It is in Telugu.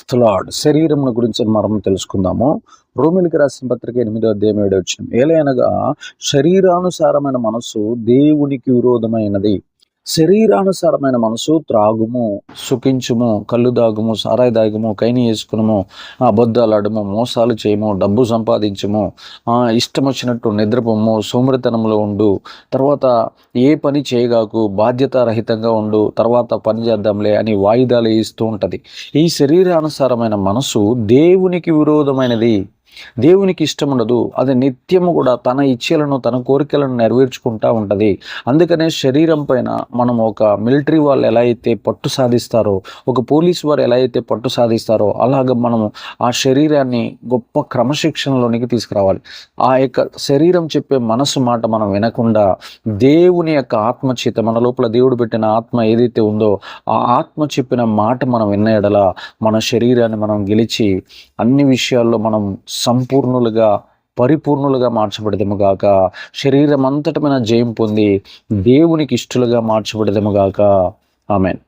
స్థలాడ్ శరీరముల గురించి మనం తెలుసుకుందాము. రోమిలికి రాసిన పత్రిక ఎనిమిదో అధ్యాయం ఏడు వచ్చిన ఏలైనగా శరీరానుసారమైన మనస్సు దేవునికి విరోధమైనది. శరీరానుసారమైన మనసు త్రాగుము సుఖించుము కళ్ళు దాగుము సారాయి దాగుము కైని వేసుకునము అబద్ధాలాడము మోసాలు చేయము డబ్బు సంపాదించము ఆ, ఇష్టం వచ్చినట్టు నిద్రపోము సోమరితనంలో ఉండు తర్వాత ఏ పని చేయగాకు బాధ్యతారహితంగా ఉండు తర్వాత పని చేద్దాంలే అని వాయిదాలు ఇస్తూ ఉంటుంది. ఈ శరీరానుసారమైన మనసు దేవునికి విరోధమైనది. దేవునికి ఇష్టం ఉండదు. అది నిత్యము కూడా తన ఇచ్ఛలను తన కోరికలను నెరవేర్చుకుంటా ఉంటుంది. అందుకనే శరీరం పైన మనం ఒక మిలిటరీ వాళ్ళు ఎలా అయితే పట్టు సాధిస్తారో ఒక పోలీస్ వారు ఎలా అయితే పట్టు సాధిస్తారో అలాగ మనము ఆ శరీరాన్ని గొప్ప క్రమశిక్షణలోనికి తీసుకురావాలి. ఆ యొక్క శరీరం చెప్పే మనసు మాట మనం వినకుండా దేవుని యొక్క ఆత్మచేత మన లోపల దేవుడు పెట్టిన ఆత్మ ఏదైతే ఉందో ఆ ఆత్మ చెప్పిన మాట మనం విన్న ఎడల మన శరీరాన్ని మనం గెలిచి అన్ని విషయాల్లో మనం సంపూర్ణులుగా పరిపూర్ణులుగా మార్చబడదముగాక శరీరం అంతటమైన జయం పొంది దేవునికి ఇష్టలుగా మార్చబడదముగాక ఆమెన్.